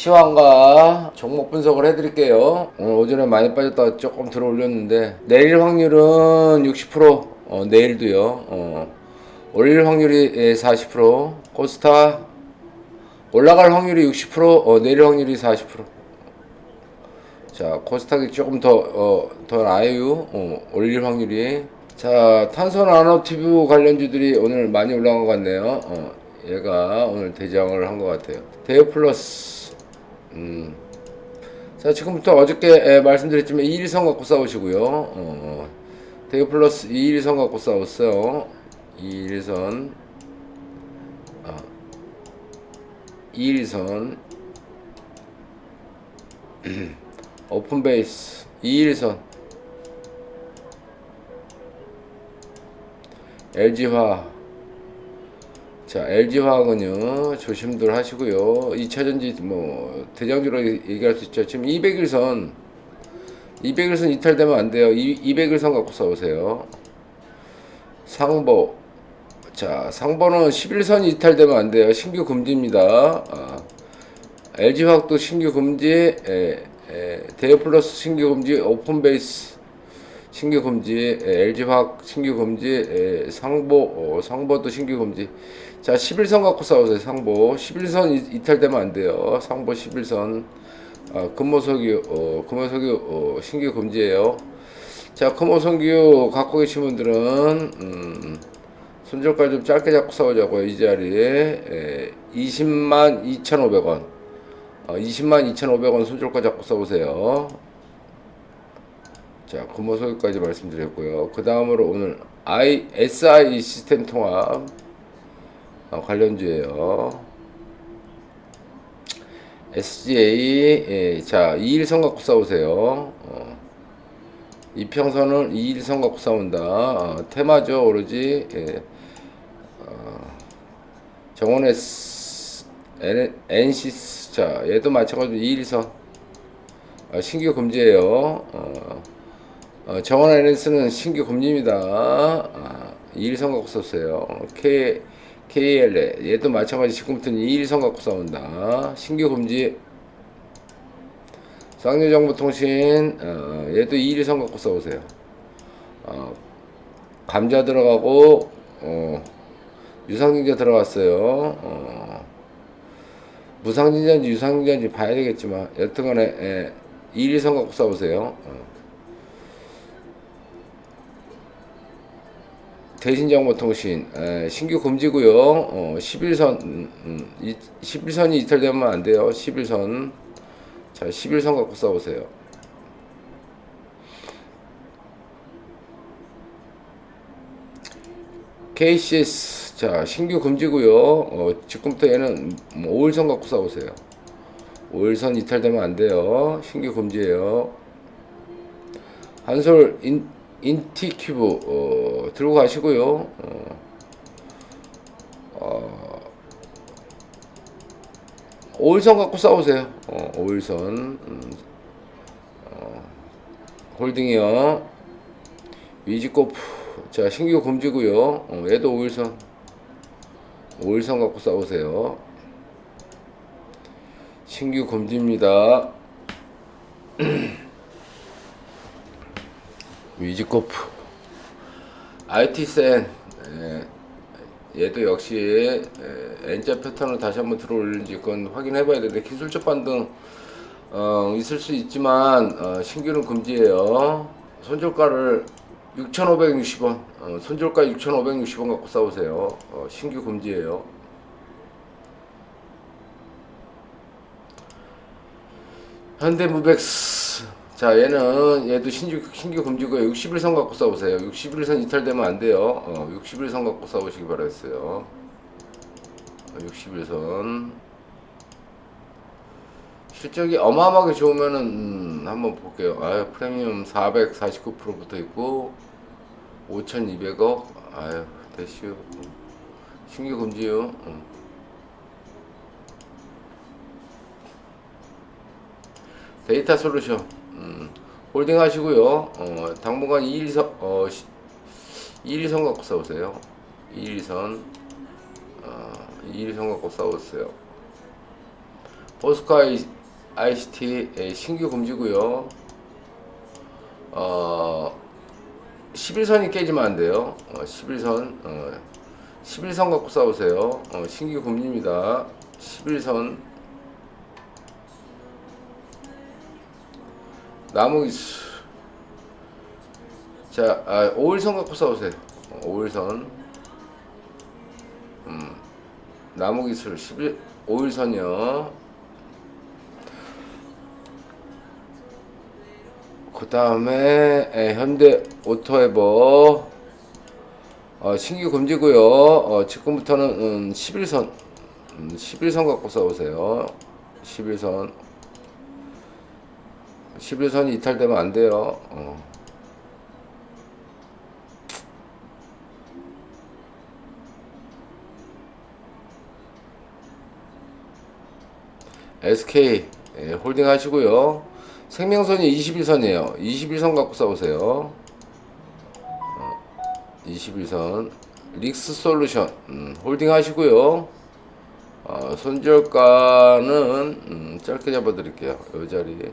시황과 종목 분석을 해드릴게요. 오늘 오전에 많이 빠졌다가 조금 들어 올렸는데 내일 확률은 60% 어, 내일도요. 어, 올릴 확률이 예, 40% 코스타 올라갈 확률이 60% 어, 내릴 확률이 40%. 자 코스닥이 조금 더 어, 더 나아요. 어, 올릴 확률이. 자 탄소 나노티브 관련주들이 오늘 많이 올라간 것 같네요. 어, 얘가 오늘 대장을 한 것 같아요. 대우 플러스. 음. 자 지금부터 어저께 에, 말씀드렸지만 2일선 갖고 싸우시고요. 어, 어. 대우 플러스 2일선 갖고 싸웠어요. 2일선. 아. 2일선. 오픈 베이스 2일선 LG화 자 LG화학은요 조심들 하시고요. 2차전지 뭐 대장주로 얘기할 수 있죠. 지금 200일선 200일선 이탈되면 안 돼요. 200일선 갖고 싸우세요. 상보. 자 상보는 11선 이탈되면 안 돼요. 신규 금지입니다. 아, LG화학도 신규 금지 에, 에, 대우 플러스 신규 금지 오픈 베이스 신규 금지 에, LG화학 신규 금지 에, 상보 어, 상보도 신규 금지. 자 11선 갖고 싸우세요 상보. 11선 이, 이탈되면 안 돼요. 상보 11선. 아, 금호석유 어, 금호석유 어, 신규 금지예요. 자 금호석유 갖고 계신 분들은 음, 손절가 좀 짧게 잡고 싸우자고요 이 자리에. 에, 20만 2,500원. 어, 20만 2,500원 손절가 잡고 써보세요. 자, 금호소유까지 말씀드렸고요. 그 다음으로 오늘 I, SI 시스템 통합 어, 관련주예요. SGA, 예, 자, 2일선 갖고 싸우세요. 어, 이평선은 2일선 갖고 싸운다. 어, 테마죠, 오로지. 예. 어, 정원 S, N, NCS, 자, 얘도 마찬가지로 2일선. 어, 신규 금지예요. 어, 어, 정원 NS는 신규 금지입니다. 아, 2일선 갖고 썼어요. K, KL, 얘도 마찬가지 지금부터는 2일선 갖고 싸운다. 신규 금지. 쌍유정보통신, 어, 얘도 2일선 갖고 싸우세요. 어, 감자 들어가고, 어, 유상증자 들어갔어요. 어, 무상진자인지 유상진자인지 봐야 되겠지만 여튼간에 예, 1위선 갖고 싸우세요. 어. 대신정보통신 에, 신규 금지고요. 어, 11선 음, 음, 이, 11선이 이탈되면 안 돼요. 11선 자 11선 갖고 싸우세요. KCS 자 신규 금지고요. 어, 지금부터 얘는 뭐 5일선 갖고 싸우세요. 5일선 이탈되면 안 돼요. 신규 금지예요. 한솔 인, 인티큐브 어, 들고 가시고요. 어, 어, 5일선 갖고 싸우세요. 어, 5일선 음, 어, 홀딩이요. 위지코프 자 신규 금지고요. 어, 얘도 5일선 5일선 갖고 싸우세요. 신규 금지입니다. 위지코프 IT센 예, 얘도 역시 예, N자 패턴을 다시 한번 들어올는지 그건 확인해 봐야 되는데 기술적 반등 어, 있을 수 있지만 어, 신규는 금지예요. 손절가를 6,560원 어, 손절가 6,560원 갖고 싸우세요. 어, 신규 금지예요. 현대무백스 자 얘는 얘도 신규 신규 금지고요 61선 갖고 싸우세요. 61선 이탈되면 안 돼요. 어, 61선 갖고 싸우시기 바라겠어요. 어, 61선. 실적이 어마어마하게 좋으면은 음, 한번 볼게요. 아유 프리미엄 449% 붙어 있고 5200억. 아유 대시요 신규 금지요. 음. 데이터 솔루션 음, 홀딩 하시고요. 어, 당분간 2일선 어, 2일선 갖고 싸우세요. 2일선 어, 2일선 갖고 싸우세요. 포스코 아이- ICT 예, 신규 금지고요. 어, 11선이 깨지면 안 돼요. 어, 11선, 어, 11선 갖고 싸우세요. 어, 신규 금지입니다. 11선. 나무기수. 자, 아, 5일선 갖고 싸우세요. 어, 5일선. 음, 나무 기술 11, 5일선이요. 그 다음에 현대 오토에버 어, 신규 금지고요. 어, 지금부터는 음, 11선 음, 11선 갖고 싸우세요. 11선 11선이 이탈되면 안 돼요. 어. SK 예, 홀딩 하시고요. 생명선이 21선이에요. 21선 갖고 싸우세요. 어, 21선. 릭스 솔루션 음, 홀딩 하시고요. 어, 손절가는 음, 짧게 잡아 드릴게요. 이 자리.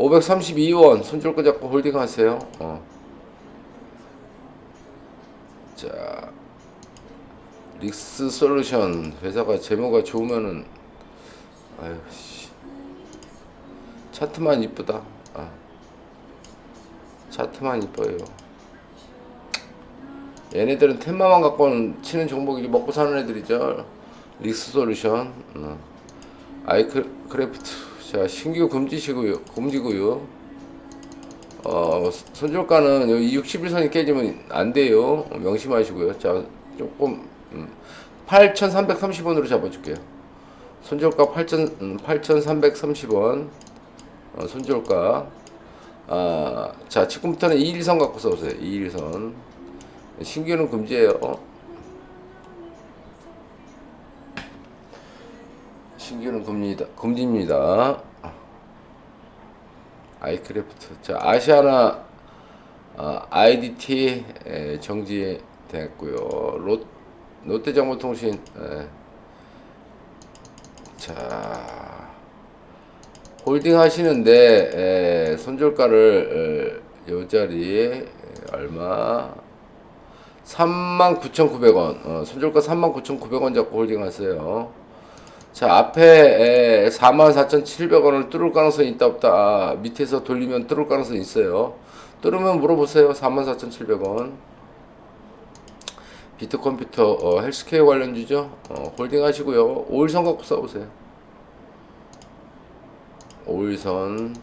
532원 손절가 잡고 홀딩 하세요. 어. 자. 릭스 솔루션 회사가 재무가 좋으면은 아유 씨. 차트만 이쁘다. 아. 차트만 이뻐요. 얘네들은 텐마만 갖고는 치는 종목이 먹고 사는 애들이죠. 릭스 솔루션, 어. 아이크래프트. 자 신규 금지시고요. 금지고요. 어 손절가는 여기 61선이 깨지면 안 돼요. 어, 명심하시고요. 자 조금 음, 8,330원으로 잡아줄게요. 손절가 8,000, 음, 8,330원. 어, 손절가. 아, 자, 지금부터는 2일선 갖고 써보세요. 2일선. 신규는 금지예요. 신규는 금지다, 금지입니다. 아이크래프트. 자, 아시아나 아, IDT 에, 정지됐고요. 롯, 롯데정보통신 에, 자 홀딩 하시는데 에, 손절가를 에, 요 자리 얼마 39,900원 어, 손절가 39,900원 잡고 홀딩 하세요 자 앞에 44,700원을 뚫을 가능성이 있다 없다. 아, 밑에서 돌리면 뚫을 가능성이 있어요. 뚫으면 물어보세요. 44,700원. 비트컴퓨터 어, 헬스케어 관련주죠? 어, 홀딩 하시고요. 5일선 갖고 싸우세요. 5일선.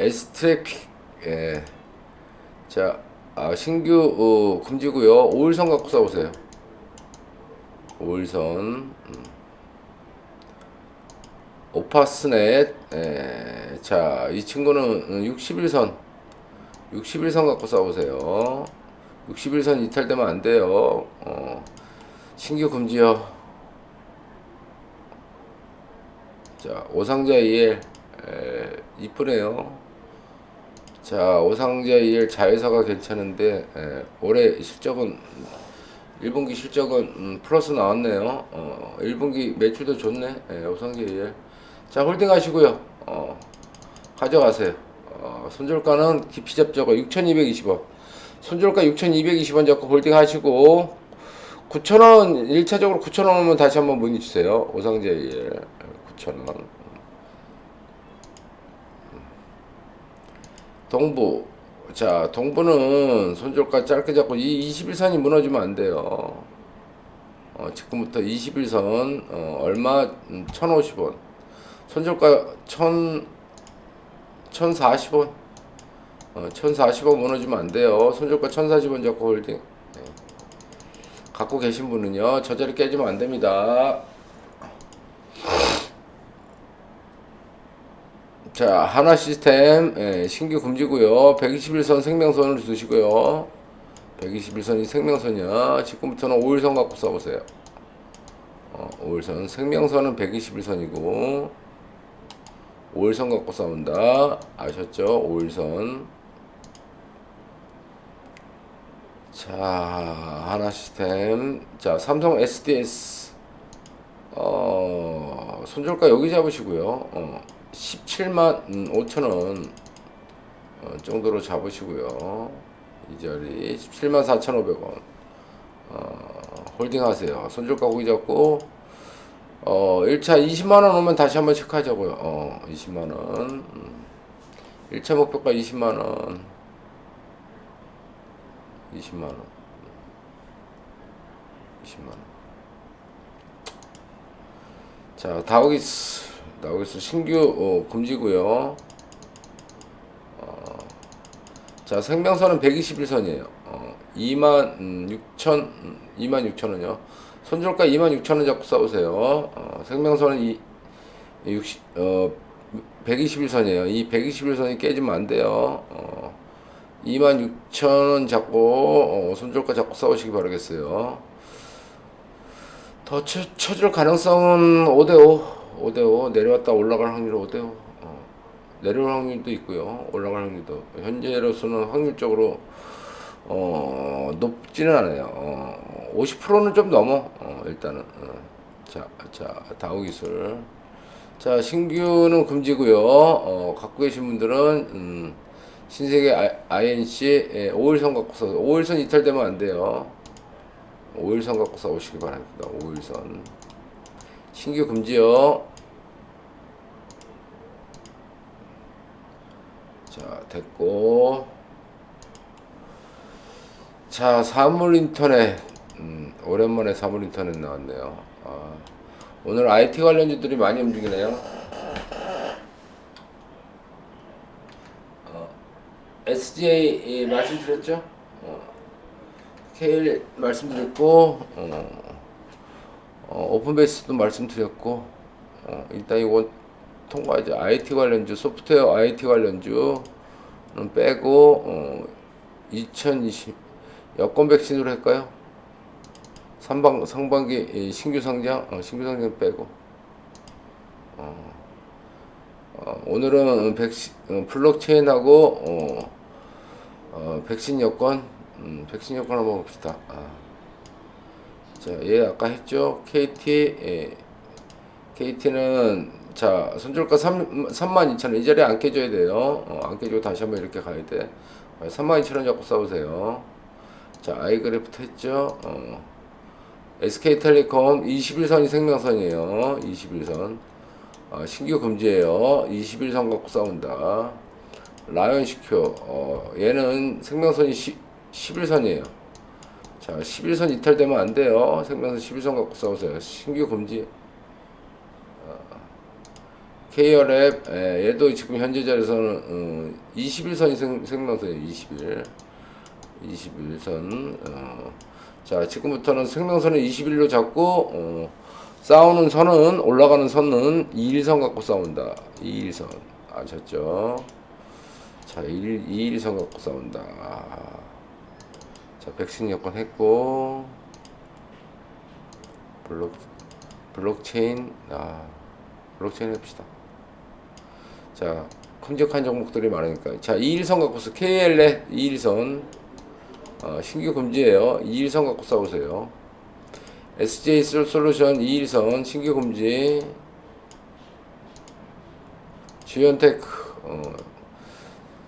에스트래픽 예. 자 아, 신규 어, 금지고요. 5일선 갖고 싸우세요. 5일선. 음. 오파스넷. 예. 자이 친구는 61선. 61선 갖고 싸우세요. 61선 이탈되면 안 돼요. 어. 신규 금지요. 자 오상자 EL 에, 이쁘네요 자 오상자 EL 자회사가 괜찮은데 에, 올해 실적은 1분기 실적은 음, 플러스 나왔네요. 어, 1분기 매출도 좋네. 에, 오상자 EL 자 홀딩 하시고요. 어, 가져가세요. 어, 손절가는 깊이 잡자고 6220원. 손절가 6220원 잡고 홀딩 하시고 9,000원 1차적으로 9,000원 오면 다시 한번 문의 주세요. 오상제일. 9,000원. 동부 자 동부는 손절가 짧게 잡고 이 21선이 무너지면 안 돼요. 어, 지금부터 21선 어, 얼마 음, 1,050원 손절가 1,000 1,040원 어, 1,040원 무너지면 안 돼요. 손절가 1,040원 잡고 홀딩. 네. 갖고 계신 분은요 저 자리 깨지면 안 됩니다. 자 하나 시스템 예, 신규 금지고요. 121선 생명선을 두시고요. 121선이 생명선이야. 지금부터는 5일선 갖고 써보세요. 어, 5일선 생명선은 121선이고 5일선 갖고 싸운다. 아셨죠? 5일선. 자, 하나 시스템. 자, 삼성 SDS. 어, 손절가 여기 잡으시고요. 어, 17만 5천 원 어, 정도로 잡으시고요. 이 자리 17만 4,500원. 어, 홀딩 하세요. 손절가 거기 잡고 어, 1차 20만 원 오면 다시 한번 체크하자고요. 어, 20만 원. 음. 1차 목표가 20만 원. 20만 원. 20만 원. 자, 다우기스. 다우기스 신규 어, 금지고요. 어, 자, 생명선은 121선이에요. 어, 2만 6천 음, 2만 6천 원이요. 손절가 2만 6천 원 잡고 싸우세요. 어, 생명선은 이 60, 어, 121선이에요. 이 121선이 깨지면 안 돼요. 어, 26,000원 잡고 어, 손절가 잡고 싸우시기 바라겠어요. 더 쳐, 쳐줄 가능성은 5대5 5대5 내려왔다 올라갈 확률 5대5 어, 내려올 확률도 있고요. 올라갈 확률도 현재로서는 확률적으로 어, 높지는 않아요. 어, 50%는 좀 넘어 어, 일단은 어. 자, 자 다우 기술 자 신규는 금지고요. 어, 갖고 계신 분들은 음, 신세계 INC 예, 5일선 갖고 서 5일선 이탈되면 안 돼요. 5일선 갖고 싸우시기 바랍니다. 5일선 신규 금지요. 자 됐고 자 사물 인터넷 음, 오랜만에 사물 인터넷 나왔네요. 아, 오늘 IT 관련주들이 많이 움직이네요. SJ 예, 말씀드렸죠? 어, KL 말씀드렸고 어, 어, 오픈베이스도 말씀드렸고 어, 일단 이건 통과하죠. IT 관련주, 소프트웨어 IT 관련주는 빼고 어, 2020 여권 백신으로 할까요? 상반, 상반기 이 신규 상장, 어, 신규 상장 빼고 어, 어, 오늘은 백신, 어, 블록체인하고 어, 어, 백신 여권, 음, 백신 여권 한번 봅시다. 아. 자, 얘 아까 했죠? KT, 예. KT는 자, 손절가 3, 32,000원. 이 자리에 안 깨져야 돼요. 어, 안 깨지고 다시 한번 이렇게 가야 돼. 32,000원 잡고 싸우세요. 자, 아이그래프트 했죠? 어. SK텔레콤 21선이 생명선이에요. 21선. 어, 신규 금지예요. 21선 갖고 싸운다. 라이언 시큐. 어, 얘는 생명선이 10, 11선이에요. 자, 11선 이탈되면 안 돼요. 생명선 11선 갖고 싸우세요. 신규 금지. K혈앱 예, 얘도 지금 현재 자리에서는 어, 21선이 생, 생명선이에요. 21. 21선. 어. 자, 지금부터는 생명선을 21로 잡고 어, 싸우는 선은 올라가는 선은 2일선 갖고 싸운다. 2일선. 아셨죠? 자, 1, 2일선 갖고 싸운다. 자, 백신 여권 했고 블록 블록체인 아 블록체인 해봅시다. 자, 큼직한 종목들이 많으니까. 자, 2일선 갖고 서 KL에 2일선 어, 신규 금지예요. 2일선 갖고 싸우세요. SJ 솔루션 2일선 신규 금지. 주연테크 어,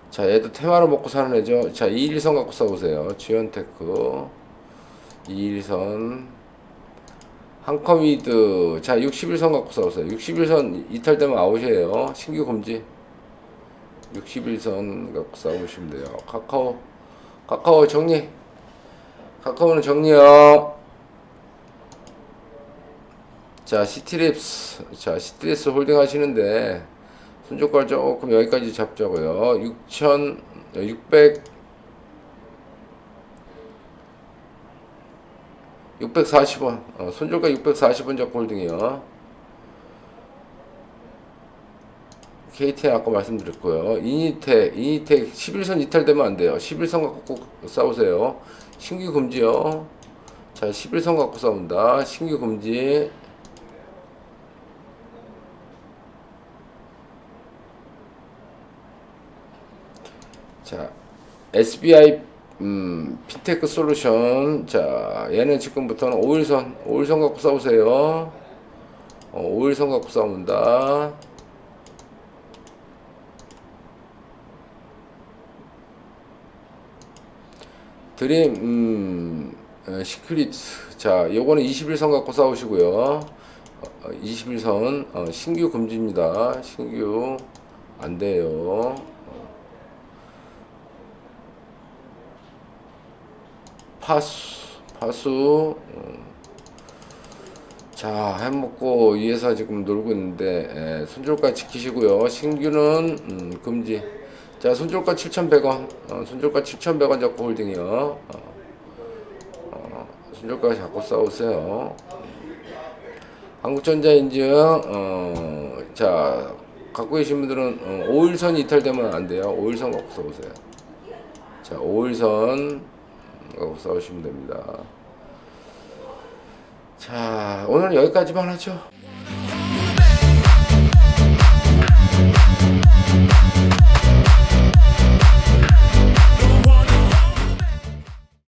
자, 얘도 테마로 먹고 사는 애죠. 자, 2일선 갖고 싸우세요. 주연테크 2일선 한컴위드. 자 61선 갖고 싸우세요. 61선 이탈되면 아웃이에요. 신규 금지. 61선 갖고 싸우시면 돼요. 카카오. 카카오 정리. 카카오는 정리요. 자 시티립스. 자 시티립스 홀딩 하시는데 손절가 조금 여기까지 잡자고요. 6600 640원. 어, 손절가 640원 잡고 홀딩이요. KTN 아까 말씀드렸고요. 이니텍 이니텍 11선 이탈되면 안 돼요. 11선 갖고 꼭 싸우세요. 신규 금지요. 자 11선 갖고 싸운다. 신규 금지. 자 SBI 음, 핀테크 솔루션. 자, 얘는 지금부터는 5일선, 5일선 갖고 싸우세요. 어, 5일선 갖고 싸운다. 드림, 음, 어, 시크릿. 자, 요거는 21선 갖고 싸우시고요. 어, 21선, 어, 신규 금지입니다. 신규. 안 돼요. 파수, 파수. 음. 자, 해먹고 위에서 지금 놀고 있는데, 예, 손절가 지키시고요. 신규는, 음, 금지. 자, 손절가 7,100원. 어, 손절가 7,100원 잡고 홀딩이요. 어, 어, 손절가 잡고 싸우세요. 한국전자인증, 어, 자, 갖고 계신 분들은 어, 5일선 이탈되면 안 돼요. 5일선 갖고 싸우세요. 자, 5일선 갖고 싸우시면 됩니다. 자, 오늘 여기까지만 하죠.